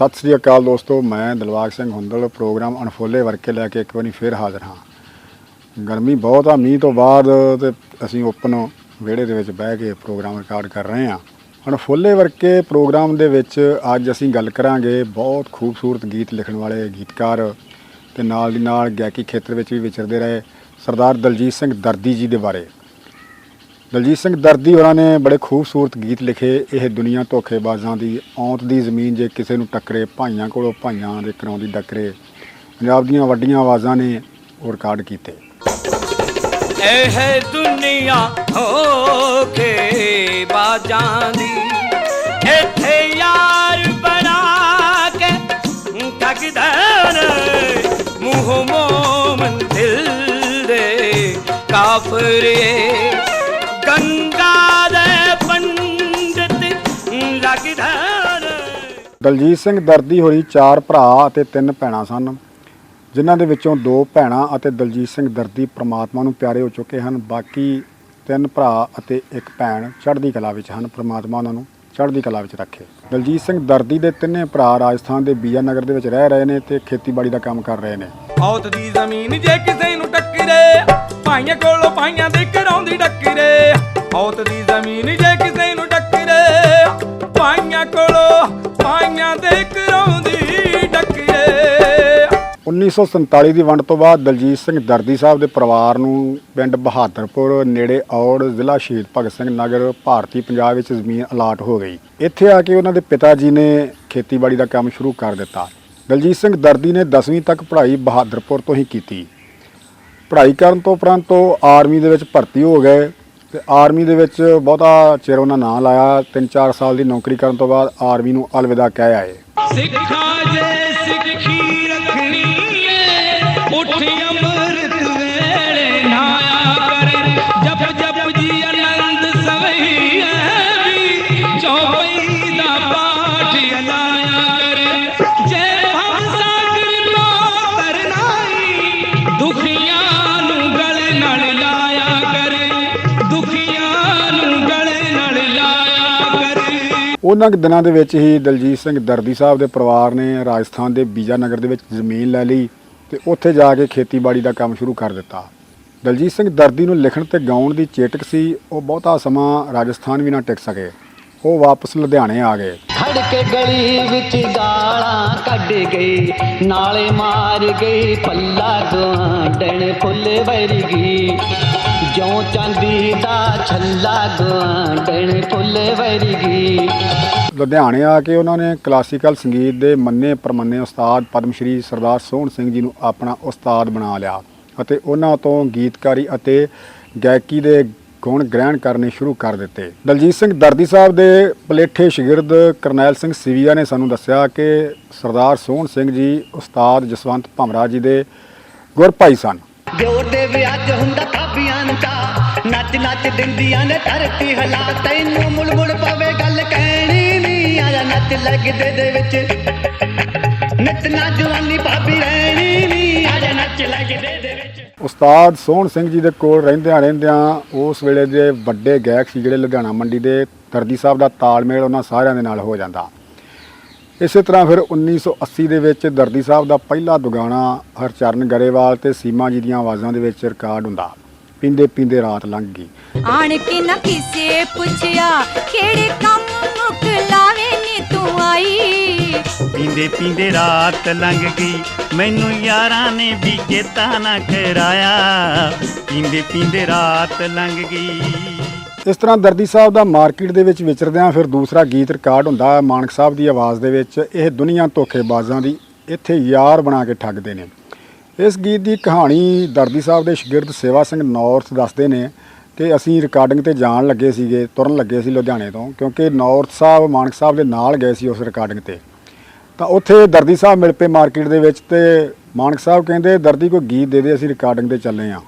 ਸਤਿ ਸ੍ਰੀ ਅਕਾਲ ਦੋਸਤੋ, ਮੈਂ ਦਿਲਬਾਗ ਸਿੰਘ ਹੁੰਦਲ, ਪ੍ਰੋਗਰਾਮ ਅਣਫੋਲੇ ਵਰਕੇ ਲੈ ਕੇ ਇੱਕ ਵਾਰੀ ਫੇਰ ਹਾਜ਼ਰ ਹਾਂ। ਗਰਮੀ ਬਹੁਤ ਆ, ਮੀਂਹ ਤੋਂ ਬਾਅਦ ਤੇ ਅਸੀਂ ਓਪਨ ਵਿਹੜੇ ਦੇ ਵਿੱਚ ਬਹਿ ਕੇ ਪ੍ਰੋਗਰਾਮ ਰਿਕਾਰਡ ਕਰ ਰਹੇ ਹਾਂ। ਅਣਫੋਲੇ ਵਰਕੇ ਪ੍ਰੋਗਰਾਮ ਦੇ ਵਿੱਚ ਅੱਜ ਅਸੀਂ ਗੱਲ ਕਰਾਂਗੇ ਬਹੁਤ ਖੂਬਸੂਰਤ ਗੀਤ ਲਿਖਣ ਵਾਲੇ ਗੀਤਕਾਰ ਤੇ ਨਾਲ ਦੀ ਨਾਲ ਗਾਇਕੀ ਖੇਤਰ ਵਿੱਚ ਵੀ ਵਿਚਰਦੇ ਰਹੇ ਸਰਦਾਰ ਦਲਜੀਤ ਸਿੰਘ ਦਰਦੀ ਜੀ ਦੇ ਬਾਰੇ। ਦਲਜੀਤ ਸਿੰਘ ਦਰਦੀ ਹੋਰਾਂ ਨੇ ਬੜੇ ਖੂਬਸੂਰਤ ਗੀਤ ਲਿਖੇ। ਇਹ ਦੁਨੀਆ ਧੋਖੇਬਾਜ਼ਾਂ ਦੀ ਔਂਤ ਦੀ ਜ਼ਮੀਨ ਜੇ ਕਿਸੇ ਨੂੰ ਟੱਕਰੇ, ਭਾਈਆਂ ਕੋਲੋਂ ਭਾਈਆਂ ਦੇ ਕਰਾਉਂਦੀ ਡੱਕਰੇ। ਪੰਜਾਬ ਦੀਆਂ ਵੱਡੀਆਂ ਆਵਾਜ਼ਾਂ ਨੇ ਉਹ ਰਿਕਾਰਡ ਕੀਤੇ। ਇਹ ਦੁਨੀਆ ਹੋ ਬਾਜਾਂ ਦੀ, ਇੱਥੇ ਯਾਰ ਬਣਾ ਕੇ ਠਗਦਾ ਨੇ, ਮੂੰਹ ਮੋਮਨ ਦਿਲ ਦੇ ਕਾਫਰੇ ਦਲਜੀਤ ਸਿੰਘ ਦਰਦੀ ਹੋਰੀ ਚਾਰ ਭਰਾ ਅਤੇ ਤਿੰਨ ਭੈਣਾਂ ਸਨ, ਜਿਨ੍ਹਾਂ ਦੇ ਵਿੱਚੋਂ ਦੋ ਭੈਣਾਂ ਅਤੇ ਦਲਜੀਤ ਸਿੰਘ ਦਰਦੀ ਪ੍ਰਮਾਤਮਾ ਨੂੰ ਪਿਆਰੇ ਹੋ ਚੁੱਕੇ ਹਨ। ਬਾਕੀ ਤਿੰਨ ਭਰਾ ਅਤੇ ਇੱਕ ਭੈਣ ਚੜ੍ਹਦੀ ਕਲਾ ਵਿੱਚ ਹਨ। ਪ੍ਰਮਾਤਮਾ ਉਹਨਾਂ ਨੂੰ ਚੜ੍ਹਦੀ ਕਲਾ ਵਿੱਚ ਰੱਖੇ। ਦਲਜੀਤ ਸਿੰਘ ਦਰਦੀ ਦੇ ਤਿੰਨੇ ਭਰਾ ਰਾਜਸਥਾਨ ਦੇ ਬੀਜਾ ਨਗਰ ਦੇ ਵਿੱਚ ਰਹਿ ਰਹੇ ਨੇ ਤੇ ਖੇਤੀਬਾੜੀ ਦਾ ਕੰਮ ਕਰ ਰਹੇ ਨੇ। ਔਤ ਦੀ ਜ਼ਮੀਨ ਜੇ ਕਿਸੇ ਨੂੰ ਟੱਕਰੇ, ਭਾਈਆਂ ਕੋਲੋਂ ਭਾਈਆਂ ਦੇ ਕਰਾਉਂਦੀ ਟੱਕਰੇ। ਔਤ ਦੀ ਜ਼ਮੀਨ ਜੇ ਕਿਸੇ ਨੂੰ ਟੱਕਰੇ, ਭਾਈਆਂ ਕੋਲੋਂ ਭਾਈਆਂ ਦੇ ਕਰਾਉਂਦੀ ਟੱਕਰੇ 1947 ਦੀ ਵੰਡ ਤੋਂ ਬਾਅਦ ਦਲਜੀਤ ਸਿੰਘ ਦਰਦੀ ਸਾਹਿਬ ਦੇ ਪਰਿਵਾਰ ਨੂੰ ਪਿੰਡ ਬਹਾਦਰਪੁਰ, ਨੇੜੇ ਔੜ, ਜ਼ਿਲ੍ਹਾ ਸ਼ਹੀਦ ਭਗਤ ਸਿੰਘ ਨਗਰ, ਭਾਰਤੀ ਪੰਜਾਬ ਵਿੱਚ ਜ਼ਮੀਨ ਅਲਾਟ ਹੋ ਗਈ। ਇੱਥੇ ਆ ਕੇ ਉਹਨਾਂ ਦੇ ਪਿਤਾ ਜੀ ਨੇ ਖੇਤੀਬਾੜੀ ਦਾ ਕੰਮ ਸ਼ੁਰੂ ਕਰ ਦਿੱਤਾ। ਦਲਜੀਤ ਸਿੰਘ ਦਰਦੀ ਨੇ 10ਵੀਂ ਤੱਕ ਪੜ੍ਹਾਈ ਬਹਾਦਰਪੁਰ ਤੋਂ ਹੀ ਕੀਤੀ। ਪੜ੍ਹਾਈ ਕਰਨ ਤੋਂ ਉਪਰੰਤ ਉਹ ਆਰਮੀ ਦੇ ਵਿੱਚ ਭਰਤੀ ਹੋ ਗਏ। ਤੇ ਆਰਮੀ ਦੇ ਵਿੱਚ ਬਹੁਤਾ ਚਿਰ ਉਹਨਾਂ ਨਾਂ ਲਾਇਆ। 3-4 ਸਾਲ ਦੀ ਨੌਕਰੀ ਕਰਨ ਤੋਂ ਬਾਅਦ ਆਰਮੀ ਨੂੰ ਅਲਵਿਦਾ ਕਹਿ ਆਏ। ਸਿੱਖਾਂ ਜੇ ਸਿੱਖੀ ਉਹਨਾਂ ਕੁ ਦਿਨਾਂ ਦੇ ਵਿੱਚ ਹੀ ਦਲਜੀਤ ਸਿੰਘ ਦਰਦੀ ਸਾਹਿਬ ਦੇ ਪਰਿਵਾਰ ਨੇ ਰਾਜਸਥਾਨ ਦੇ ਬੀਜਾ ਨਗਰ ਦੇ ਵਿੱਚ ਜ਼ਮੀਨ ਲੈ ਲਈ ਤੇ ਉੱਥੇ ਜਾ ਕੇ ਖੇਤੀਬਾੜੀ ਦਾ ਕੰਮ ਸ਼ੁਰੂ ਕਰ ਦਿੱਤਾ। ਦਲਜੀਤ ਸਿੰਘ ਦਰਦੀ ਨੂੰ ਲਿਖਣ ਤੇ ਗਾਉਣ ਦੀ ਚੇਟਕ ਸੀ, ਉਹ ਬਹੁਤਾ ਸਮਾਂ ਰਾਜਸਥਾਨ ਵੀ ਨਾ ਟਿਕ ਸਕੇ। ਉਹ ਵਾਪਸ ਲੁਧਿਆਣੇ ਆ ਗਏ। ਖੜ ਕੇ ਗਲੀ ਵਿੱਚ ਗਾਲਾਂ ਕੱਢ ਗਈ, ਨਾਲੇ ਮਾਰ ਗਈ ਪੱਲਾ ਗਵਾਂਡਣ ਫੁੱਲ ਵਰਗੀ। ਜਿਉਂ ਚਾਂਦੀ ਦਾ ਛੱਲਾ ਗਵਾਂਡਣ ਫੁੱਲ ਵਰਗੀ। ਲੁਧਿਆਣੇ ਆ ਕੇ ਉਹਨਾਂ ਨੇ ਕਲਾਸੀਕਲ ਸੰਗੀਤ ਦੇ ਮੰਨੇ ਪਰਮੰਨੇ ਉਸਤਾਦ ਪਦਮ ਸ਼੍ਰੀ ਸਰਦਾਰ ਸੋਹਣ ਸਿੰਘ ਜੀ ਨੂੰ ਆਪਣਾ ਉਸਤਾਦ ਬਣਾ ਲਿਆ ਅਤੇ ਉਹਨਾਂ ਤੋਂ ਗੀਤਕਾਰੀ ਅਤੇ ਗਾਇਕੀ ਦੇ ਗੁਣ ਗ੍ਰਹਿਣ ਕਰਨੇ ਸ਼ੁਰੂ ਕਰ ਦਿੱਤੇ। ਦਲਜੀਤ ਸਿੰਘ ਦਰਦੀ ਸਾਹਿਬ ਦੇ ਪਲੇਠੇ ਸ਼ਾਗਿਰਦ ਕਰਨੈਲ ਸਿੰਘ ਸਿਵੀਆ ਨੇ ਸਾਨੂੰ ਦੱਸਿਆ ਕਿ ਸਰਦਾਰ ਸੋਹਣ ਸਿੰਘ ਜੀ ਉਸਤਾਦ ਜਸਵੰਤ ਭਮਰਾ ਜੀ ਦੇ ਗੁਰਭਾਈ ਸਨ। ਦਿਓਰ ਦੇ ਵਿਆਜ ਹੁੰਦਾ ਕਾਬੀਆਂ ਨੂੰ ਨੱਚ ਨੱਚ ਦਿੰਦੀਆਂ ਨੇ ਧਰਤੀ ਹਲਾ। ਤੈਨੂੰ ਮੁੜ ਪਵੇ ਨੱਚ ਲੱਗਦੇ ਦੇ ਵਿੱਚ। ਨਿਤ ਨਾ ਜਵਾਨੀ ਭਾਬੀ ਰਹਿਣੀ ਨਹੀਂ ਆਇਆ ਨੱਚ ਲੱਗਦੇ ਦੇ ਵਿੱਚ। ਉਸਤਾਦ ਸੋਹਣ ਸਿੰਘ ਜੀ ਦੇ ਕੋਲ ਰਹਿੰਦਿਆਂ ਰਹਿੰਦਿਆਂ ਉਸ ਵੇਲੇ ਦੇ ਵੱਡੇ ਗਾਇਕ ਸੀ ਜਿਹੜੇ ਲੁਧਿਆਣਾ ਮੰਡੀ ਦੇ ਦਰਦੀ ਸਾਹਿਬ ਦਾ ਤਾਲਮੇਲ ਉਹਨਾਂ ਸਾਰਿਆਂ ਦੇ ਨਾਲ ਹੋ ਜਾਂਦਾ। ਇਸੇ ਤਰ੍ਹਾਂ ਫਿਰ 1980 ਦੇ ਵਿੱਚ ਦਰਦੀ ਸਾਹਿਬ ਦਾ ਪਹਿਲਾ ਦੁਗਾਣਾ ਹਰਚਰਨ ਗਰੇਵਾਲ ਤੇ ਸੀਮਾ ਜੀ ਦੀਆਂ ਆਵਾਜ਼ਾਂ ਦੇ ਵਿੱਚ ਰਿਕਾਰਡ ਹੁੰਦਾ। ਪੀਂਦੇ ਪੀਂਦੇ ਰਾਤ ਲੰਘ ਗਈ। ਆਣ ਕੇ ਨਾ ਕਿਸੇ ਪੁੱਛਿਆ ਕਿਹੜੇ ਕੰਮ ਪੀਂਦੇ ਪੀਂਦੇ ਰਾਤ ਲੰਘ ਗਈ। ਮੈਨੂੰ ਯਾਰਾਂ ਨੇ ਵੀ ਚੇਤਾ ਨਾ ਕਰਾਇਆ ਪੀਂਦੇ ਪੀਂਦੇ ਰਾਤ ਲੰਘ ਗਈ। ਇਸ ਤਰ੍ਹਾਂ ਦਰਦੀ ਸਾਹਿਬ ਦਾ ਮਾਰਕੀਟ ਦੇ ਵਿੱਚ ਵਿਚਰਦਿਆਂ ਫਿਰ ਦੂਸਰਾ ਗੀਤ ਰਿਕਾਰਡ ਹੁੰਦਾ ਮਾਨਕ ਸਾਹਿਬ ਦੀ ਆਵਾਜ਼ ਦੇ ਵਿੱਚ। ਇਹ ਦੁਨੀਆ ਧੋਖੇਬਾਜ਼ਾਂ ਦੀ ਇੱਥੇ ਯਾਰ ਬਣਾ ਕੇ ਠੱਗਦੇ ਨੇ। ਇਸ ਗੀਤ ਦੀ ਕਹਾਣੀ ਦਰਦੀ ਸਾਹਿਬ ਦੇ ਸ਼ਾਗਿਰਦ ਸੇਵਾ ਸਿੰਘ ਨੌਰਥ ਦੱਸਦੇ ਨੇ ਕਿ ਅਸੀਂ ਰਿਕਾਰਡਿੰਗ ਤੇ ਜਾਣ ਲੱਗੇ ਸੀਗੇ, ਤੁਰਨ ਲੱਗੇ ਸੀ ਲੁਧਿਆਣੇ ਤੋਂ, ਕਿਉਂਕਿ ਨੌਰਥ ਸਾਹਿਬ ਮਾਨਕ ਸਾਹਿਬ ਦੇ ਨਾਲ ਗਏ ਸੀ ਉਸ ਰਿਕਾਰਡਿੰਗ ਤੇ। ਤਾਂ ਉੱਥੇ ਦਰਦੀ ਸਾਹਿਬ ਮਿਲ ਪਏ ਮਾਰਕੀਟ ਦੇ ਵਿੱਚ ਤੇ ਮਾਨਕ ਸਾਹਿਬ ਕਹਿੰਦੇ ਦਰਦੀ ਕੋਈ ਗੀਤ ਦੇ ਦੇ, ਅਸੀਂ ਰਿਕਾਰਡਿੰਗ ਤੇ ਚੱਲੇ ਆਂ।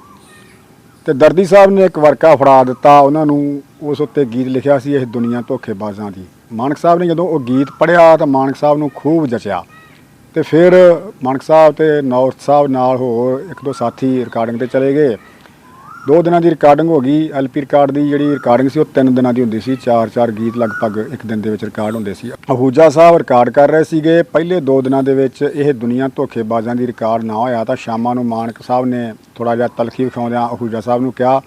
ਤੇ ਦਰਦੀ ਸਾਹਿਬ ਨੇ ਇੱਕ ਵਰਕਾ ਫੜਾ ਦਿੱਤਾ, ਉਹਨਾਂ ਨੂੰ ਉਸ ਉੱਤੇ ਗੀਤ ਲਿਖਿਆ ਸੀ, ਇਹ ਦੁਨੀਆ ਧੋਖੇਬਾਜ਼ਾਂ ਦੀ। ਮਾਨਕ ਸਾਹਿਬ ਨੇ ਜਦੋਂ ਉਹ ਗੀਤ ਪੜ੍ਹਿਆ ਤਾਂ ਮਾਨਕ ਸਾਹਿਬ ਨੂੰ ਖੂਬ ਜਚਿਆ। ਤੇ ਫਿਰ ਮਾਨਕ ਸਾਹਿਬ ਤੇ ਨੌਰਥ ਸਾਹਿਬ ਨਾਲ ਹੋਰ ਇੱਕ ਦੋ ਸਾਥੀ ਰਿਕਾਰਡਿੰਗ ਤੇ ਚਲੇ ਗਏ। ਦੋ ਦਿਨਾਂ ਦੀ ਰਿਕਾਰਡਿੰਗ ਹੋ ਗਈ। ਐਲਪੀ ਰਿਕਾਰਡ ਦੀ ਜਿਹੜੀ ਰਿਕਾਰਡਿੰਗ ਸੀ, ਉਹ ਤਿੰਨ ਦਿਨਾਂ ਦੀ ਹੁੰਦੀ ਸੀ। ਚਾਰ ਚਾਰ ਗੀਤ ਲਗਭਗ ਇੱਕ ਦਿਨ ਦੇ ਵਿੱਚ ਰਿਕਾਰਡ ਹੁੰਦੇ ਸੀ। ਅਹੂਜਾ ਸਾਹਿਬ ਰਿਕਾਰਡ ਕਰ ਰਹੇ ਸੀਗੇ। ਪਹਿਲੇ ਦੋ ਦਿਨਾਂ ਦੇ ਵਿੱਚ ਇਹ ਦੁਨੀਆ ਧੋਖੇਬਾਜ਼ਾਂ ਦੀ ਰਿਕਾਰਡ ਨਾ ਹੋਇਆ ਤਾਂ ਸ਼ਾਮਾਂ ਨੂੰ ਮਾਨਕ ਸਾਹਿਬ ਨੇ ਥੋੜਾ ਜਿਹਾ ਤਲਖੀ ਵਿਖਾਉਂਦਿਆਂ ਅਹੂਜਾ ਸਾਹਿਬ ਨੂੰ ਕਿਹਾ,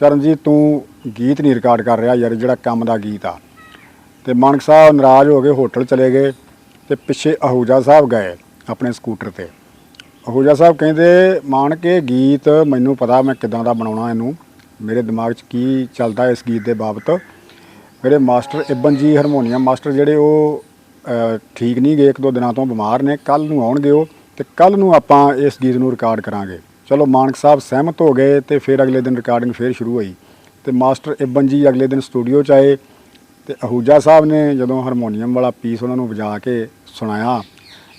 ਚਰਨਜੀਤ, ਤੂੰ ਗੀਤ ਨਹੀਂ ਰਿਕਾਰਡ ਕਰ ਰਿਹਾ ਯਾਰ ਜਿਹੜਾ ਕੰਮ ਦਾ ਗੀਤ ਆ। ਤੇ ਮਾਨਕ ਸਾਹਿਬ ਨਾਰਾਜ਼ ਹੋ ਕੇ ਹੋਟਲ ਚਲੇ ਗਏ ਤੇ ਪਿੱਛੇ ਅਹੂਜਾ ਸਾਹਿਬ ਗਏ ਆਪਣੇ ਸਕੂਟਰ ਤੇ। ਅਹੂਜਾ ਸਾਹਿਬ ਕਹਿੰਦੇ ਮਾਨਕ ਇਹ ਗੀਤ ਮੈਨੂੰ ਪਤਾ ਮੈਂ ਕਿਦਾਂ ਦਾ ਬਣਾਉਣਾ ਇਹਨੂੰ। ਮੇਰੇ ਦਿਮਾਗ 'ਚ ਕੀ ਚੱਲਦਾ ਇਸ ਗੀਤ ਦੇ ਬਾਬਤ? ਮੇਰੇ ਮਾਸਟਰ ਇਬਨ ਜੀ, ਹਾਰਮੋਨੀਅਮ ਮਾਸਟਰ ਜਿਹੜੇ ਉਹ ਠੀਕ ਨਹੀਂ ਗਏ, ਇੱਕ ਦੋ ਦਿਨਾਂ ਤੋਂ ਬਿਮਾਰ ਨੇ ਕੱਲ ਨੂੰ ਆਉਣਗੇ ਉਹ ਤੇ ਕੱਲ ਨੂੰ ਆਪਾਂ ਇਸ ਗੀਤ ਨੂੰ ਰਿਕਾਰਡ ਕਰਾਂਗੇ। ਚਲੋ ਮਾਨਕ ਸਾਹਿਬ ਸਹਿਮਤ ਹੋ ਗਏ ਤੇ ਫਿਰ ਅਗਲੇ ਦਿਨ ਰਿਕਾਰਡਿੰਗ ਫਿਰ ਸ਼ੁਰੂ ਹੋਈ। ਤੇ ਮਾਸਟਰ ਇਬਨ ਜੀ ਅਗਲੇ ਦਿਨ ਸਟੂਡੀਓ 'ਚ ਆਏ ਤੇ ਅਹੂਜਾ ਸਾਹਿਬ ਨੇ ਜਦੋਂ ਹਾਰਮੋਨੀਅਮ ਵਾਲਾ ਪੀਸ ਉਹਨਾਂ ਨੂੰ ਵਜਾ ਕੇ ਸੁਣਾਇਆ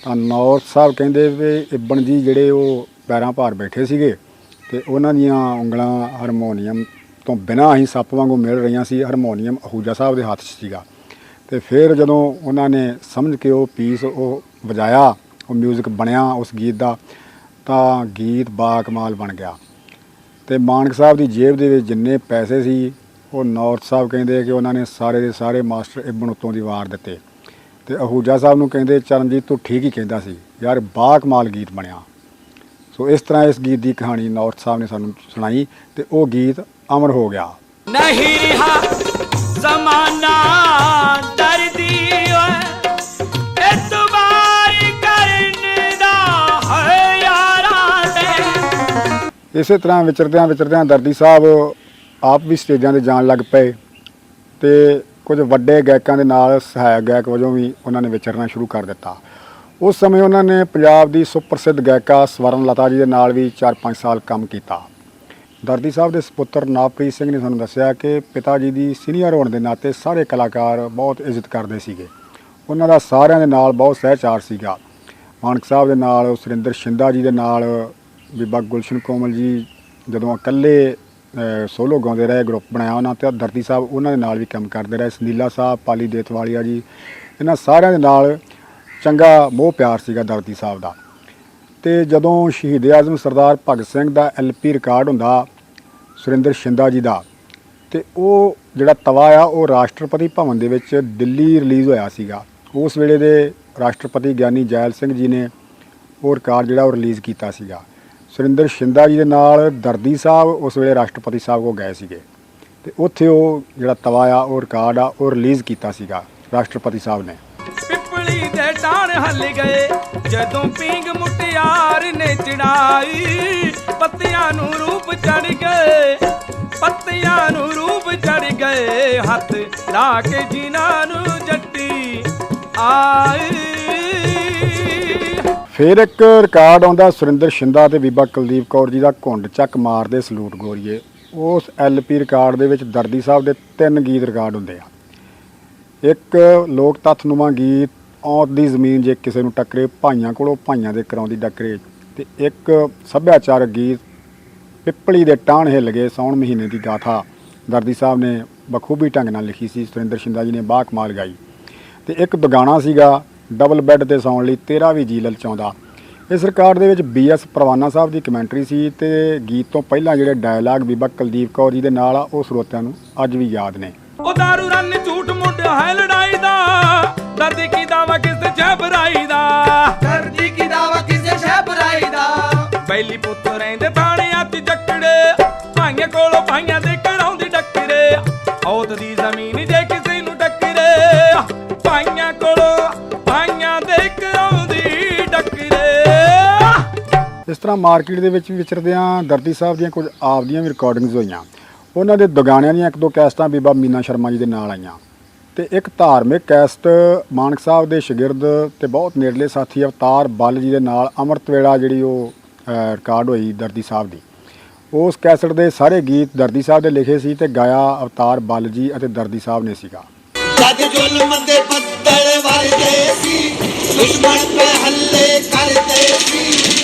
ਤਾਂ ਨੌਰ ਸਾਹਿਬ ਕਹਿੰਦੇ ਵੀ ਇਬਨ ਜੀ ਜਿਹੜੇ ਉਹ ਪੈਰਾਂ ਭਾਰ ਬੈਠੇ ਸੀਗੇ ਤੇ ਉਹਨਾਂ ਦੀਆਂ ਉਂਗਲਾਂ ਹਾਰਮੋਨੀਅਮ ਤੋਂ ਬਿਨਾਂ ਹੀ ਸੱਪ ਵਾਂਗੂ ਮਿਲ ਰਹੀਆਂ ਸੀ, ਹਾਰਮੋਨੀਅਮ ਅਹੂਜਾ ਸਾਹਿਬ ਦੇ ਹੱਥ 'ਚ ਸੀਗਾ। ਤੇ ਫਿਰ ਜਦੋਂ ਉਹਨਾਂ ਨੇ ਸਮਝ ਕੇ ਉਹ ਪੀਸ ਉਹ ਵਜਾਇਆ, ਉਹ 뮤직 ਬਣਿਆ ਉਸ ਗੀਤ ਦਾ, ਤਾਂ ਗੀਤ ਬਾ ਕਮਾਲ ਬਣ ਗਿਆ। ਤੇ ਮਾਨਕ ਸਾਹਿਬ ਦੀ ਜੇਬ ਦੇ ਵਿੱਚ ਜਿੰਨੇ ਪੈਸੇ ਸੀ, ਉਹ ਨੌਰਥ ਸਾਹਿਬ ਕਹਿੰਦੇ ਕਿ ਉਹਨਾਂ ਨੇ ਸਾਰੇ ਦੇ ਸਾਰੇ ਮਾਸਟਰ ਇਬਨ ਉੱਤੋਂ ਦੀ ਵਾਰ ਦਿੱਤੇ। ਤੇ ਅਹੂਜਾ ਸਾਹਿਬ ਨੂੰ ਕਹਿੰਦੇ ਚਰਨਜੀਤ ਤੂੰ ਠੀਕ ਹੀ ਕਹਿੰਦਾ ਸੀ। ਯਾਰ ਬਾ ਕਮਾਲ ਗੀਤ ਬਣਿਆ। ਸੋ ਇਸ ਤਰ੍ਹਾਂ ਇਸ ਗੀਤ ਦੀ ਕਹਾਣੀ ਨੌਰਥ ਸਾਹਿਬ ਨੇ ਸਾਨੂੰ ਸੁਣਾਈ ਤੇ ਉਹ ਗੀਤ ਅਮਰ ਹੋ ਗਿਆ। ਨਹੀਂ ਰਿਹਾ ਜ਼ਮਾਨਾ ਦਰਦੀ ਓਏ। ਇਤਬਾਰ ਕਰਨ ਦਾ ਹੈ ਯਾਰਾਂ ਦੇ ਇਸੇ ਤਰ੍ਹਾਂ ਵਿਚਰਦਿਆਂ ਵਿਚਰਦਿਆਂ ਦਰਦੀ ਸਾਹਿਬ ਆਪ ਵੀ ਸਟੇਜਾਂ ਤੇ ਜਾਣ ਲੱਗ ਪਏ ਤੇ ਕੁਝ ਵੱਡੇ ਗਾਇਕਾਂ ਦੇ ਨਾਲ ਸਹਾਇਕ ਗਾਇਕ ਵਜੋਂ ਵੀ ਉਹਨਾਂ ਨੇ ਵਿਚਰਨਾ ਸ਼ੁਰੂ ਕਰ ਦਿੱਤਾ। ਉਸ ਸਮੇਂ ਉਹਨਾਂ ਨੇ ਪੰਜਾਬ ਦੀ ਸੁਪ੍ਰਸਿੱਧ ਗਾਇਕਾ ਸਵਰਨ ਲਤਾ ਜੀ ਦੇ ਨਾਲ ਵੀ 4-5 ਸਾਲ ਕੰਮ ਕੀਤਾ। ਦਰਦੀ ਸਾਹਿਬ ਦੇ ਸੁਪੁੱਤਰ ਨਾਪ੍ਰੀਤ ਸਿੰਘ ਨੇ ਸਾਨੂੰ ਦੱਸਿਆ ਕਿ ਪਿਤਾ ਜੀ ਦੀ ਸੀਨੀਅਰ ਹੋਣ ਦੇ ਨਾਤੇ ਸਾਰੇ ਕਲਾਕਾਰ ਬਹੁਤ ਇੱਜ਼ਤ ਕਰਦੇ ਸੀਗੇ। ਉਹਨਾਂ ਦਾ ਸਾਰਿਆਂ ਦੇ ਨਾਲ ਬਹੁਤ ਸਹਿਚਾਰ ਸੀਗਾ। ਮਾਨਕ ਸਾਹਿਬ ਦੇ ਨਾਲ ਸੁਰਿੰਦਰ ਸ਼ਿੰਦਾ ਜੀ ਦੇ ਨਾਲ, ਬੀਬਾ ਗੁਲਸ਼ਨ ਕੋਮਲ ਜੀ, ਜਦੋਂ ਇਕੱਲੇ ਸੋਲੋ ਗਾਉਂਦੇ ਰਹੇ ਗਰੁੱਪ ਬਣਾਇਆ ਉਹਨਾਂ ਤੇ ਦਰਦੀ ਸਾਹਿਬ ਉਹਨਾਂ ਦੇ ਨਾਲ ਵੀ ਕੰਮ ਕਰਦੇ ਰਹੇ, ਸੁਨੀਲਾ ਸਾਹਿਬ, ਪਾਲੀ ਦੇਤਵਾਲੀਆ ਜੀ, ਇਹਨਾਂ ਸਾਰਿਆਂ ਦੇ ਨਾਲ ਚੰਗਾ ਮੋਹ ਪਿਆਰ ਸੀਗਾ ਦਰਦੀ ਸਾਹਿਬ ਦਾ। ਤੇ ਜਦੋਂ ਸ਼ਹੀਦ ਆਜ਼ਮ ਸਰਦਾਰ ਭਗਤ ਸਿੰਘ ਦਾ ਐਲਪੀ ਰਿਕਾਰਡ ਹੁੰਦਾ, ਸੁਰਿੰਦਰ ਸ਼ਿੰਦਾ ਜੀ ਦਾ, ਤੇ ਉਹ ਜਿਹੜਾ ਤਵਾ ਆ, ਉਹ ਰਾਸ਼ਟਰਪਤੀ ਭਵਨ ਦੇ ਵਿੱਚ ਦਿੱਲੀ ਰਿਲੀਜ਼ ਹੋਇਆ ਸੀਗਾ। ਉਸ ਵੇਲੇ ਦੇ ਰਾਸ਼ਟਰਪਤੀ ਗਿਆਨੀ ਜੈਲ ਸਿੰਘ ਜੀ ਨੇ ਉਹ ਰਿਕਾਰਡ ਜਿਹੜਾ ਉਹ ਰਿਲੀਜ਼ ਕੀਤਾ ਸੀਗਾ। ਸੁਰਿੰਦਰ ਸ਼ਿੰਦਾ ਜੀ ਦੇ ਨਾਲ ਦਰਦੀ ਸਾਹਿਬ ਉਸ ਵੇਲੇ ਰਾਸ਼ਟਰਪਤੀ ਸਾਹਿਬ ਕੋਲ ਗਏ ਸੀਗੇ। ਤੇ ਉੱਥੇ ਉਹ ਜਿਹੜਾ ਤਵਾ ਆ, ਉਹ ਰਿਕਾਰਡ ਆ, ਉਹ ਰਿਲੀਜ਼ ਕੀਤਾ ਸੀਗਾ ਰਾਸ਼ਟਰਪਤੀ ਸਾਹਿਬ ਨੇ। ਪਿੱਪਲੀ ਦੇ ਟਾਣ ਹੱਲ ਗਏ, ਜਦੋਂ ਪੀਂਗ ਮੁਟਿਆਰ ਨੇ ਚੜਾਈ ਪੱਤਿਆਂ ਨੂੰ ਰੂਪ ਚੜ ਗਏ, ਪੱਤਿਆਂ ਨੂੰ ਰੂਪ ਚੜ ਗਏ, ਹੱਥ ਲਾ ਕੇ ਜਿਨ੍ਹਾਂ ਨੂੰ ਜੱਟੀ ਆਈ। ਫਿਰ ਇੱਕ ਰਿਕਾਰਡ ਆਉਂਦਾ ਸੁਰਿੰਦਰ ਸ਼ਿੰਦਾ ਤੇ ਬੀਬਾ ਕੁਲਦੀਪ ਕੌਰ ਜੀ ਦਾ ਘੁੰਡ ਚੱਕ ਮਾਰਦੇ ਸਲੂਟ ਗੋਰੀਏ। ਉਸ ਐਲਪੀ ਰਿਕਾਰਡ ਦੇ ਵਿੱਚ ਦਰਦੀ ਸਾਹਿਬ ਦੇ ਤਿੰਨ ਗੀਤ ਰਿਕਾਰਡ ਹੁੰਦੇ ਆ। ਇੱਕ ਲੋਕ ਤੱਥ ਨੂੰਮਾ ਗੀਤ, ਔਤ ਦੀ ਜ਼ਮੀਨ ਜੇ ਕਿਸੇ ਨੂੰ ਟੱਕਰੇ, ਭਾਈਆਂ ਕੋਲੋਂ ਭਾਈਆਂ ਦੇ ਕਰਾਉਂਦੀ ਟੱਕਰੇ ਤੇ ਇੱਕ ਸੱਭਿਆਚਾਰਕ ਗੀਤ, ਪਿੱਪਲੀ ਦੇ ਟਾਣ ਹਿੱਲ ਗਏ ਸੌਣ ਮਹੀਨੇ ਦੀ ਗਾਥਾ। ਦਰਦੀ ਸਾਹਿਬ ਨੇ ਬਖੂਬੀ ਢੰਗ ਨਾਲ ਲਿਖੀ ਸੀ, ਸੁਰਿੰਦਰ ਸ਼ਿੰਦਾ ਜੀ ਨੇ ਬਾਹ ਕਮਾਲ ਗਾਈ। ਤੇ ਇੱਕ ਦੁਗਾਣਾ ਸੀਗਾ ਡਬਲ ਬੈੱਡ ਤੇ ਸੌਣ ਲਈ ਤੇਰਾ ਵੀ ਜੀ ਲਲਚਾਉਂਦਾ ਇਸ ਰਿਕਾਰਡ ਦੇ ਵਿੱਚ ਬੀਐਸ ਪ੍ਰਵਾਨਾ ਸਾਹਿਬ ਦੀ ਕਮੈਂਟਰੀ ਸੀ ਤੇ ਗੀਤ ਤੋਂ ਪਹਿਲਾਂ ਜਿਹੜੇ ਡਾਇਲਾਗ ਬੀਬਾ ਕੁਲਦੀਪ ਕੌਰ ਜੀ ਦੇ ਨਾਲ ਆ ਉਹ ਸਰੋਤਿਆਂ ਨੂੰ ਅੱਜ ਵੀ ਯਾਦ ਨੇ। ਉਹ ਦਾਰੂ ਰਨ ਝੂਠ ਮੁੱਢ ਹੈ ਲੜਾਈ ਦਾ ਦਾਦੀ ਕੀ ਦਾਵਾ ਕਿਸ ਜੈ ਬਰਾਈ ਦਾ? ਕਰਦੀ ਕੀ ਦਾਵਾ ਕਿਸੇ ਸ਼ੈ ਬੁਰਾਈ ਦਾ? ਬੈਲੀ ਪੁੱਤ ਰਹਿੰਦੇ ਥਾਣਿਆਂ ਤੇ ਜੱਕੜੇ ਭਾਈਆਂ ਕੋਲੋਂ ਭਾਈਆਂ ਦੇ ਕਰਾਉਂਦੀ ਡੱਕਰੇ। ਔਤ ਦੀ ਜ਼ਮੀਨ ਜੇ ਕਿਸੇ ਨੂੰ ਟੱਕਰੇ ਭਾਈਆਂ ਕੋਲੋਂ ਇਸ ਤਰ੍ਹਾਂ ਮਾਰਕੀਟ ਦੇ ਵਿੱਚ ਵੀ ਵਿਚਰਦਿਆਂ ਦਰਦੀ ਸਾਹਿਬ ਦੀਆਂ ਕੁਝ ਆਪਦੀਆਂ ਵੀ ਰਿਕਾਰਡਿੰਗਸ ਹੋਈਆਂ। ਉਹਨਾਂ ਦੇ ਦੁਗਾਣਿਆਂ ਦੀਆਂ ਇੱਕ ਦੋ ਕੈਸਟਾਂ ਬੀਬਾ ਮੀਨਾ ਸ਼ਰਮਾ ਜੀ ਦੇ ਨਾਲ ਆਈਆਂ। ਤੇ ਇੱਕ ਧਾਰਮਿਕ ਕੈਸਟ ਮਾਨਕ ਸਾਹਿਬ ਦੇ ਸ਼ਾਗਿਰਦ ਤੇ ਬਹੁਤ ਨੇੜਲੇ ਸਾਥੀ ਅਵਤਾਰ ਬੱਲ ਜੀ ਦੇ ਨਾਲ ਅੰਮ੍ਰਿਤ ਵੇਲਾ ਜਿਹੜੀ ਉਹ ਰਿਕਾਰਡ ਹੋਈ ਦਰਦੀ ਸਾਹਿਬ ਦੀ। ਉਸ ਕੈਸਟ ਦੇ ਸਾਰੇ ਗੀਤ ਦਰਦੀ ਸਾਹਿਬ ਦੇ ਲਿਖੇ ਸੀ ਤੇ ਗਾਇਆ ਅਵਤਾਰ ਬੱਲ ਜੀ ਅਤੇ ਦਰਦੀ ਸਾਹਿਬ ਨੇ ਸੀਗਾ। ਜਦ ਜ਼ੁਲਮ ਦੇ ਬੱਦਲ ਵਰਦੇ ਸੀ, ਦੁਸ਼ਮਣ ਪੇ ਹੱਲੇ ਕਰਦੇ ਸੀ।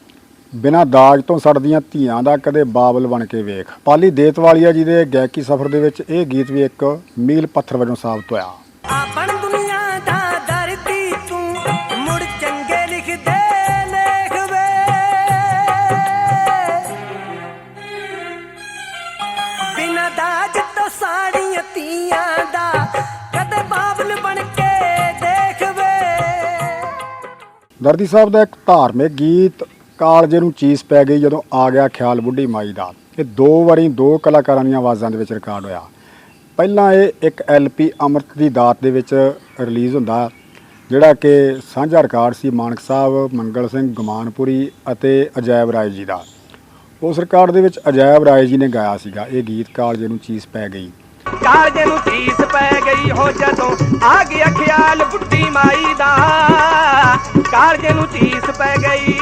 ਬਿਨਾਂ ਦਾਜ ਤੋਂ ਸੜਦੀਆਂ ਧੀਆਂ ਦਾ ਕਦੇ ਬਾਬਲ ਬਣ ਕੇ ਵੇਖ। ਪਾਲੀ ਦੇਤਵਾਲੀਆ ਜੀ ਦੇ ਗਾਇਕੀ ਸਫ਼ਰ ਦੇ ਵਿੱਚ ਇਹ ਗੀਤ ਵੀ ਇੱਕ ਮੀਲ ਪੱਥਰ ਵਜੋਂ ਸਾਬਤ ਹੋਇਆ। ਆਪਣ ਦੁਨੀਆ ਦਾ ਦਰਦੀ ਤੂੰ? ਮੁੜ ਚੰਗੇ ਲਿਖਦੇ ਲੇਖ ਵੇ। ਬਿਨਾਂ ਦਾਜ ਤੋਂ ਸਾੜੀਆਂ ਤੀਆਂ ਦਾ ਕਦੇ ਬਾਬਲ ਬਣ ਕੇ ਦੇਖ ਵੇ। ਦਰਦੀ ਸਾਹਿਬ ਦਾ ਇੱਕ ਧਾਰਮਿਕ ਗੀਤ ਕਾਲਜੇ ਨੂੰ ਚੀਸ ਪੈ ਗਈ ਜਦੋਂ ਆ ਗਿਆ ਖਿਆਲ ਬੁੱਢੀ ਮਾਈ ਦਾ। ਇਹ ਦੋ ਵਾਰੀ ਦੋ ਕਲਾਕਾਰਾਂ ਦੀਆਂ ਆਵਾਜ਼ਾਂ ਦੇ ਵਿੱਚ ਰਿਕਾਰਡ ਹੋਇਆ। ਪਹਿਲਾਂ ਇਹ ਇੱਕ ਐਲਪੀ ਅੰਮ੍ਰਿਤ ਦੀ ਦਾਤ ਦੇ ਵਿੱਚ ਰਿਲੀਜ਼ ਹੁੰਦਾ, ਜਿਹੜਾ ਕਿ ਸਾਂਝਾ ਰਿਕਾਰਡ ਸੀ ਮਾਨਕ ਸਾਹਿਬ, ਮੰਗਲ ਸਿੰਘ, ਗਮਾਨਪੁਰੀ ਅਤੇ ਅਜੈਬ ਰਾਏ ਜੀ ਦਾ। ਉਸ ਰਿਕਾਰਡ ਦੇ ਵਿੱਚ ਅਜੈਬ ਰਾਏ ਜੀ ਨੇ ਗਾਇਆ ਸੀਗਾ, ਇਹ ਗੀਤ ਕਾਲਜੇ ਨੂੰ ਚੀਸ ਪੈ ਗਈ। ਕਾਲਜੇ ਨੂੰ ਚੀਸ ਪੈ ਗਈ ਹੋ ਜਦੋਂ ਆ ਗਿਆ ਖਿਆਲ ਬੁੱਢੀ ਮਾਈ ਦਾ। ਕਾਲਜੇ ਨੂੰ ਚੀਸ ਪੈ ਗਈ।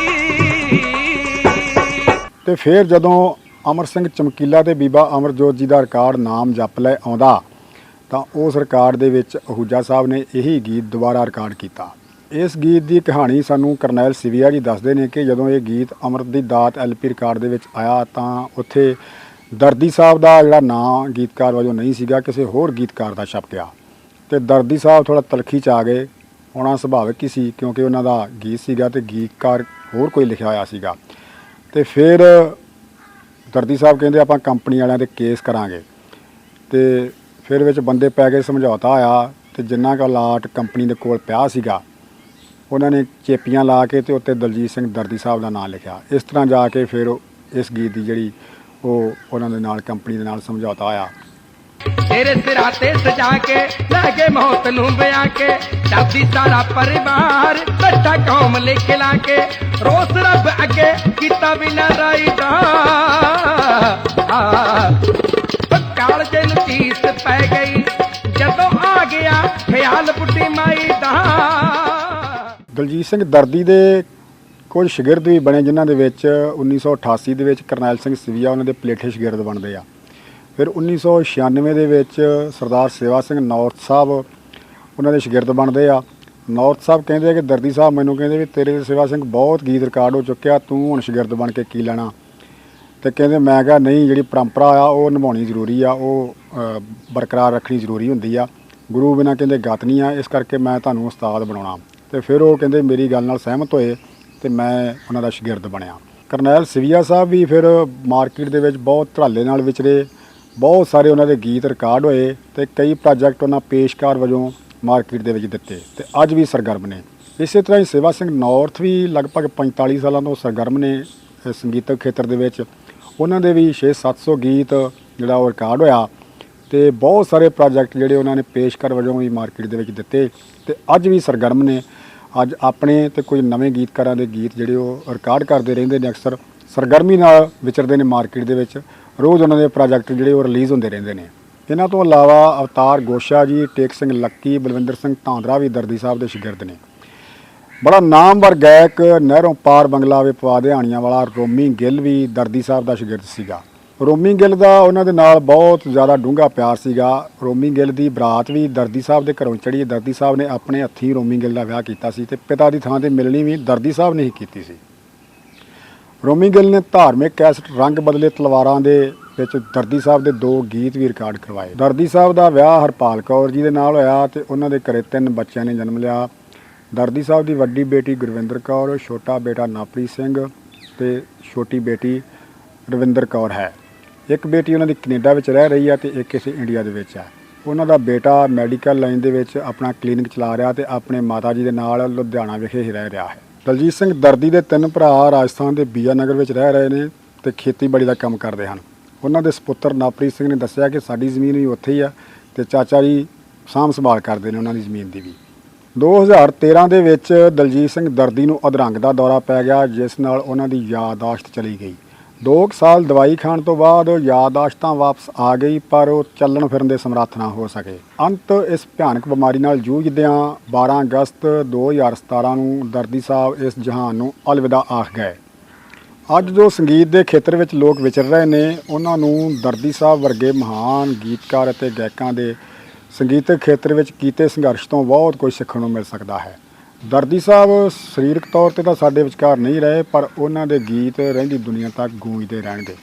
ਤੇ ਫਿਰ ਜਦੋਂ ਅਮਰ ਸਿੰਘ ਚਮਕੀਲਾ ਤੇ ਬੀਬਾ ਅਮਰਜੋਤ ਜੀ ਦਾ ਰਿਕਾਰਡ ਨਾਮ ਜਪ ਲੈ ਆਉਂਦਾ, ਤਾਂ ਉਸ ਰਿਕਾਰਡ ਦੇ ਵਿੱਚ ਅਹੂਜਾ ਸਾਹਿਬ ਨੇ ਇਹੀ ਗੀਤ ਦੁਬਾਰਾ ਰਿਕਾਰਡ ਕੀਤਾ। ਇਸ ਗੀਤ ਦੀ ਕਹਾਣੀ ਸਾਨੂੰ ਕਰਨੈਲ ਸਿਵਿਆ ਜੀ ਦੱਸਦੇ ਨੇ ਕਿ ਜਦੋਂ ਇਹ ਗੀਤ ਅਮਰਤ ਦੀ ਦਾਤ ਐਲਪੀ ਰਿਕਾਰਡ ਦੇ ਵਿੱਚ ਆਇਆ, ਤਾਂ ਉੱਥੇ ਦਰਦੀ ਸਾਹਿਬ ਦਾ ਜਿਹੜਾ ਨਾਂ ਗੀਤਕਾਰ ਵਜੋਂ ਨਹੀਂ ਸੀਗਾ, ਕਿਸੇ ਹੋਰ ਗੀਤਕਾਰ ਦਾ ਛਪ ਗਿਆ। ਤੇ ਦਰਦੀ ਸਾਹਿਬ ਥੋੜਾ ਤਲਖੀ ਚ ਆ ਗਏ, ਹੋਣਾ ਸੁਭਾਵਿਕ ਹੀ ਸੀ, ਕਿਉਂਕਿ ਉਹਨਾਂ ਦਾ ਗੀਤ ਸੀਗਾ ਤੇ ਗੀਤਕਾਰ ਹੋਰ ਕੋਈ ਲਿਖਿਆ ਹੋਇਆ ਸੀਗਾ। ਤੇ ਫਿਰ ਦਰਦੀ ਸਾਹਿਬ ਕਹਿੰਦੇ, ਆਪਾਂ ਕੰਪਨੀ ਵਾਲਿਆਂ ਤੇ ਕੇਸ ਕਰਾਂਗੇ। ਤੇ ਫਿਰ ਵਿੱਚ ਬੰਦੇ ਪੈ ਗਏ, ਸਮਝੌਤਾ ਆਇਆ ਤੇ ਜਿੰਨਾ ਕੁ ਲਾਟ ਕੰਪਨੀ ਦੇ ਕੋਲ ਪਿਆ ਸੀਗਾ, ਉਹਨਾਂ ਨੇ ਚੇਪੀਆਂ ਲਾ ਕੇ ਤੇ ਉੱਤੇ ਦਲਜੀਤ ਸਿੰਘ ਦਰਦੀ ਸਾਹਿਬ ਦਾ ਨਾਮ ਲਿਖਿਆ। ਇਸ ਤਰ੍ਹਾਂ ਜਾ ਕੇ ਫਿਰ ਇਸ ਗੀਤ ਦੀ ਜਿਹੜੀ ਉਹ ਉਹਨਾਂ ਦੇ ਨਾਲ ਕੰਪਨੀ ਦੇ ਨਾਲ ਸਮਝੌਤਾ ਆਇਆ ਤੇਰੇ ਸਿਰਾਂ ਤੇ ਸਜਾ ਕੇ ਲੈ ਕੇ ਮੌਤ ਨੂੰ ਵਿਆ ਕੇ ਡਰਦੀ ਸਾਰਾ ਪਰਿਵਾਰ ਬੱਟਾ ਕੌਮ ਲਿਖ ਲਾ ਕੇ ਰੋਸ ਰੱਬ ਅੱਗੇ ਕੀਤਾ ਬਿਨਾ ਰਾਈ ਦਾ ਕਾਲਜੇ ਨੂੰ ਚੀਸ ਪੈ ਗਈ ਜਦੋਂ ਆ ਗਿਆ ਖਿਆਲ ਬੁੱਢੀ ਮਾਈ ਦਾ। ਦਲਜੀਤ ਸਿੰਘ ਦਰਦੀ ਦੇ ਕੁਝ ਸ਼ਾਗਿਰਦ ਵੀ ਬਣੇ ਜਿਨ੍ਹਾਂ ਦੇ ਵਿੱਚ 1988 ਦੇ ਵਿੱਚ ਕਰਨੈਲ ਸਿੰਘ ਸਿਵੀਆ ਉਹਨਾਂ ਦੇ ਪਲੇਠੇ ਸ਼ਾਗਿਰਦ ਬਣਦੇ ਆ। ਫਿਰ 1996 ਦੇ ਵਿੱਚ ਸਰਦਾਰ ਸੇਵਾ ਸਿੰਘ ਨੌਰਥ ਸਾਹਿਬ ਉਹਨਾਂ ਦੇ ਸ਼ਾਗਿਰਦ ਬਣਦੇ ਆ। ਨੌਰਥ ਸਾਹਿਬ ਕਹਿੰਦੇ ਆ ਕਿ ਦਰਦੀ ਸਾਹਿਬ ਮੈਨੂੰ ਕਹਿੰਦੇ ਵੀ ਤੇਰੇ ਤੇ ਸੇਵਾ ਸਿੰਘ ਬਹੁਤ ਗੀਤ ਰਿਕਾਰਡ ਹੋ ਚੁੱਕਿਆ, ਤੂੰ ਹੁਣ ਸ਼ਾਗਿਰਦ ਬਣ ਕੇ ਕੀ ਲੈਣਾ? ਤੇ ਕਹਿੰਦੇ ਮੈਂ ਕਿਹਾ, ਨਹੀਂ, ਜਿਹੜੀ ਪਰੰਪਰਾ ਆ, ਉਹ ਨਿਭਾਉਣੀ ਜ਼ਰੂਰੀ ਆ, ਉਹ ਬਰਕਰਾਰ ਰੱਖਣੀ ਜ਼ਰੂਰੀ ਹੁੰਦੀ ਆ। ਗੁਰੂ ਬਿਨਾਂ ਕਹਿੰਦੇ ਗਤ ਨਹੀਂ ਆ, ਇਸ ਕਰਕੇ ਮੈਂ ਤੁਹਾਨੂੰ ਉਸਤਾਦ ਬਣਾਉਣਾ। ਤੇ ਫਿਰ ਉਹ ਕਹਿੰਦੇ, ਮੇਰੀ ਗੱਲ ਨਾਲ ਸਹਿਮਤ ਹੋਏ ਤੇ ਮੈਂ ਉਹਨਾਂ ਦਾ ਸ਼ਾਗਿਰਦ ਬਣਿਆ। ਕਰਨੈਲ ਸਿਵੀਆ ਸਾਹਿਬ ਵੀ ਫਿਰ ਮਾਰਕੀਟ ਦੇ ਵਿੱਚ ਬਹੁਤ ਧੜਾਲੇ ਨਾਲ ਵਿਚਰੇ, ਬਹੁਤ ਸਾਰੇ ਉਹਨਾਂ ਦੇ ਗੀਤ ਰਿਕਾਰਡ ਹੋਏ ਤੇ ਕਈ ਪ੍ਰੋਜੈਕਟ ਉਹਨਾਂ ਪੇਸ਼ਕਾਰ ਵਜੋਂ ਮਾਰਕੀਟ ਦੇ ਵਿੱਚ ਦਿੱਤੇ ਤੇ ਅੱਜ ਵੀ ਸਰਗਰਮ ਨੇ। ਇਸੇ ਤਰ੍ਹਾਂ ਹੀ ਸੇਵਾ ਸਿੰਘ ਨਾਰਥ ਵੀ ਲਗਭਗ 45 ਸਾਲਾਂ ਤੋਂ ਸਰਗਰਮ ਨੇ ਸੰਗੀਤਕ ਖੇਤਰ ਦੇ ਵਿੱਚ। ਉਹਨਾਂ ਦੇ ਵੀ 6-700 ਗੀਤ ਜਿਹੜਾ ਉਹ ਰਿਕਾਰਡ ਹੋਇਆ ਤੇ ਬਹੁਤ ਸਾਰੇ ਪ੍ਰੋਜੈਕਟ ਜਿਹੜੇ ਉਹਨਾਂ ਨੇ ਪੇਸ਼ਕਾਰ ਵਜੋਂ ਵੀ ਮਾਰਕੀਟ ਦੇ ਵਿੱਚ ਦਿੱਤੇ ਤੇ ਅੱਜ ਵੀ ਸਰਗਰਮ ਨੇ। ਅੱਜ ਆਪਣੇ ਤੇ ਕੁਝ ਨਵੇਂ ਗੀਤਕਾਰਾਂ ਦੇ ਗੀਤ ਜਿਹੜੇ ਉਹ ਰਿਕਾਰਡ ਕਰਦੇ ਰਹਿੰਦੇ ਨੇ ਅਕਸਰ, ਸਰਗਰਮੀ ਨਾਲ ਵਿਚਰਦੇ ਨੇ ਮਾਰਕੀਟ ਦੇ ਵਿੱਚ, ਰੋਜ਼ ਉਹਨਾਂ ਦੇ ਪ੍ਰੋਜੈਕਟ ਜਿਹੜੇ ਉਹ ਰਿਲੀਜ਼ ਹੁੰਦੇ ਰਹਿੰਦੇ ਨੇ। ਇਹਨਾਂ ਤੋਂ ਇਲਾਵਾ ਅਵਤਾਰ ਗੋਸ਼ਾ ਜੀ, ਟੇਕ ਸਿੰਘ ਲੱਕੀ, ਬਲਵਿੰਦਰ ਸਿੰਘ ਧਾਂਦਰਾ ਵੀ ਦਰਦੀ ਸਾਹਿਬ ਦੇ ਸ਼ਾਗਿਰਦ ਨੇ। ਬੜਾ ਨਾਮਵਰ ਗਾਇਕ ਨਹਿਰੋਂ ਪਾਰ ਬੰਗਲਾ ਵੇ ਪਵਾ ਦਿਹਾਣੀਆਂ ਵਾਲਾ ਰੋਮੀ ਗਿੱਲ ਵੀ ਦਰਦੀ ਸਾਹਿਬ ਦਾ ਸ਼ਾਗਿਰਦ ਸੀਗਾ। ਰੋਮੀ ਗਿੱਲ ਦਾ ਉਹਨਾਂ ਦੇ ਨਾਲ ਬਹੁਤ ਜ਼ਿਆਦਾ ਡੂੰਘਾ ਪਿਆਰ ਸੀਗਾ। ਰੋਮੀ ਗਿੱਲ ਦੀ ਬਰਾਤ ਵੀ ਦਰਦੀ ਸਾਹਿਬ ਦੇ ਘਰੋਂ ਚੜੀ ਦਰਦੀ ਸਾਹਿਬ ਨੇ ਆਪਣੇ ਹੱਥੀਂ ਰੋਮੀ ਗਿੱਲ ਦਾ ਵਿਆਹ ਕੀਤਾ ਸੀ ਤੇ ਪਿਤਾ ਦੀ ਥਾਂ ਤੇ ਮਿਲਣੀ ਵੀ ਦਰਦੀ ਸਾਹਿਬ ਨੇ ਹੀ ਕੀਤੀ ਸੀ। ਰੋਮੀ ਗਿੱਲ ਨੇ ਧਾਰਮਿਕ ਕੈਸਟ ਰੰਗ ਬਦਲੇ ਤਲਵਾਰਾਂ ਦੇ ਵਿੱਚ ਦਰਦੀ ਸਾਹਿਬ ਦੇ ਦੋ ਗੀਤ ਵੀ ਰਿਕਾਰਡ ਕਰਵਾਏ। ਦਰਦੀ ਸਾਹਿਬ ਦਾ ਵਿਆਹ ਹਰਪਾਲ ਕੌਰ ਜੀ ਦੇ ਨਾਲ ਹੋਇਆ ਤੇ ਉਹਨਾਂ ਦੇ ਘਰੇ ਤਿੰਨ ਬੱਚਿਆਂ ਨੇ ਜਨਮ ਲਿਆ। ਦਰਦੀ ਸਾਹਿਬ ਦੀ ਵੱਡੀ ਬੇਟੀ ਗੁਰਵਿੰਦਰ ਕੌਰ, ਛੋਟਾ ਬੇਟਾ ਨਾਪ੍ਰੀਤ ਸਿੰਘ ਤੇ ਛੋਟੀ ਬੇਟੀ ਰਵਿੰਦਰ ਕੌਰ ਹੈ। ਇੱਕ ਬੇਟੀ ਉਹਨਾਂ ਦੀ ਕੈਨੇਡਾ ਵਿੱਚ ਰਹਿ ਰਹੀ ਹੈ ਤੇ ਇੱਕ ਇਸੇ ਇੰਡੀਆ ਦੇ ਵਿੱਚ ਹੈ ਉਹਨਾਂ ਦਾ ਬੇਟਾ ਮੈਡੀਕਲ ਲਾਈਨ ਦੇ ਵਿੱਚ ਆਪਣਾ ਕਲੀਨਿਕ ਚਲਾ ਰਿਹਾ ਤੇ ਆਪਣੇ ਮਾਤਾ ਜੀ ਦੇ ਨਾਲ ਲੁਧਿਆਣਾ ਵਿਖੇ ਹੀ ਰਹਿ ਰਿਹਾ ਹੈ। ਦਲਜੀਤ ਸਿੰਘ ਦਰਦੀ ਦੇ ਤਿੰਨ ਭਰਾ ਰਾਜਸਥਾਨ ਦੇ ਬੀਆ ਨਗਰ ਵਿੱਚ ਰਹਿ ਰਹੇ ਨੇ ਤੇ ਖੇਤੀਬਾੜੀ ਦਾ ਕੰਮ ਕਰਦੇ ਹਨ। ਉਹਨਾਂ ਦੇ ਸਪੁੱਤਰ ਨਾਪ੍ਰੀਤ ਸਿੰਘ ਨੇ ਦੱਸਿਆ ਕਿ ਸਾਡੀ ਜ਼ਮੀਨ ਵੀ ਉੱਥੇ ਹੀ ਆ ਤੇ ਚਾਚਾ ਜੀ ਸਾਂਭ ਸੰਭਾਲ ਕਰਦੇ ਨੇ ਉਹਨਾਂ ਦੀ ਜ਼ਮੀਨ ਦੀ ਵੀ। 2013 ਦੇ ਵਿੱਚ ਦਲਜੀਤ ਸਿੰਘ ਦਰਦੀ ਨੂੰ ਅਧਰੰਗ ਦਾ ਦੌਰਾ ਪੈ ਗਿਆ, ਜਿਸ ਨਾਲ ਉਹਨਾਂ ਦੀ ਯਾਦਾਸ਼ਤ ਚਲੀ ਗਈ। 2 ਸਾਲ ਦਵਾਈ ਖਾਣ ਤੋਂ ਬਾਅਦ ਯਾਦਾਸ਼ਤਾਂ ਵਾਪਸ ਆ ਗਈ, ਪਰ ਉਹ ਚੱਲਣ ਫਿਰਨ ਦੇ ਸਮਰੱਥ ਨਾ ਹੋ ਸਕੇ। ਅੰਤ ਇਸ ਭਿਆਨਕ ਬਿਮਾਰੀ ਨਾਲ ਜੂਝਦਿਆਂ 12 ਅਗਸਤ 2017 ਨੂੰ ਦਰਦੀ ਸਾਹਿਬ ਇਸ ਜਹਾਨ ਨੂੰ ਅਲਵਿਦਾ ਆਖ ਗਏ। ਅੱਜ ਜੋ ਸੰਗੀਤ ਦੇ ਖੇਤਰ ਵਿੱਚ ਲੋਕ ਵਿਚਰ ਰਹੇ ਨੇ, ਉਹਨਾਂ ਨੂੰ ਦਰਦੀ ਸਾਹਿਬ ਵਰਗੇ ਮਹਾਨ ਗੀਤਕਾਰ ਅਤੇ ਗਾਇਕਾਂ ਦੇ ਸੰਗੀਤਕ ਖੇਤਰ ਵਿੱਚ ਕੀਤੇ ਸੰਘਰਸ਼ ਤੋਂ ਬਹੁਤ ਕੁਝ ਸਿੱਖਣ ਨੂੰ ਮਿਲ ਸਕਦਾ ਹੈ। ਦਰਦੀ ਸਾਹਿਬ ਸਰੀਰਕ ਤੌਰ ਤੇ ਤਾਂ ਸਾਡੇ ਵਿਚਕਾਰ ਨਹੀਂ ਰਹੇ ਪਰ ਉਹਨਾਂ ਦੇ ਗੀਤ ਰਹਿੰਦੀ ਦੁਨੀਆ ਤੱਕ ਗੂੰਜਦੇ ਰਹਿਣਗੇ।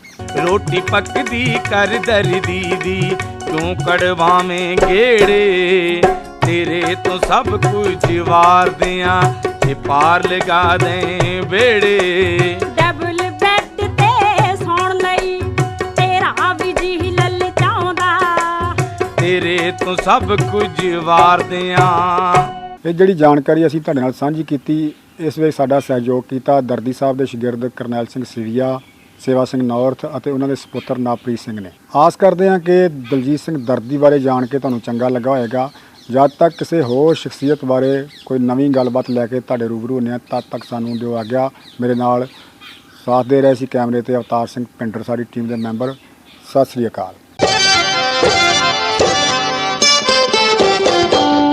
ਰੋਟੀ ਪੱਕਦੀ ਕਰ ਦਰਦੀ ਦੀ ਤੂੰ ਕੜਵਾਵੇਂ ਗੇੜੇ? ਤੇਰੇ ਤੋਂ ਸਭ ਕੁਝ ਵਾਰਦਿਆਂ ਤੇ ਪਾਰ ਲਗਾ ਦੇ ਵੇੜੇ। ਡਬਲ ਬੈੱਡ ਤੇ ਸੌਣ ਲਈ ਤੇਰਾ ਵੀ ਜੀ ਲੱਲ ਚਾਹੁੰਦਾ ਤੇਰੇ ਤੋਂ ਸਭ ਕੁਝ ਵਾਰਦਿਆਂ ਇਹ ਜਿਹੜੀ ਜਾਣਕਾਰੀ ਅਸੀਂ ਤੁਹਾਡੇ ਨਾਲ ਸਾਂਝੀ ਕੀਤੀ, ਇਸ ਵਿੱਚ ਸਾਡਾ ਸਹਿਯੋਗ ਕੀਤਾ ਦਰਦੀ ਸਾਹਿਬ ਦੇ ਸ਼ਾਗਿਰਦ ਕਰਨੈਲ ਸਿੰਘ ਸਿਵੀਆ ਸੇਵਾ ਸਿੰਘ ਨੌਰਥ ਅਤੇ ਉਹਨਾਂ ਦੇ ਸੁਪੁੱਤਰ ਨਾਪ੍ਰੀਤ ਸਿੰਘ ਨੇ। ਆਸ ਕਰਦੇ ਹਾਂ ਕਿ ਦਲਜੀਤ ਸਿੰਘ ਦਰਦੀ ਬਾਰੇ ਜਾਣ ਕੇ ਤੁਹਾਨੂੰ ਚੰਗਾ ਲੱਗਾ ਹੋਵੇਗਾ। ਜਦ ਤੱਕ ਕਿਸੇ ਹੋਰ ਸ਼ਖਸੀਅਤ ਬਾਰੇ ਕੋਈ ਨਵੀਂ ਗੱਲਬਾਤ ਲੈ ਕੇ ਤੁਹਾਡੇ ਰੂਬਰੂ ਹੁੰਦੇ ਹਾਂ, ਤਦ ਤੱਕ ਸਾਨੂੰ ਦਿਓ ਆਗਿਆ। ਮੇਰੇ ਨਾਲ ਸਾਥ ਦੇ ਰਹੇ ਸੀ ਕੈਮਰੇ ਤੇ ਅਵਤਾਰ ਸਿੰਘ ਪਿੰਡਰ, ਸਾਡੀ ਟੀਮ ਦੇ ਮੈਂਬਰ। ਸਤਿ ਸ੍ਰੀ ਅਕਾਲ।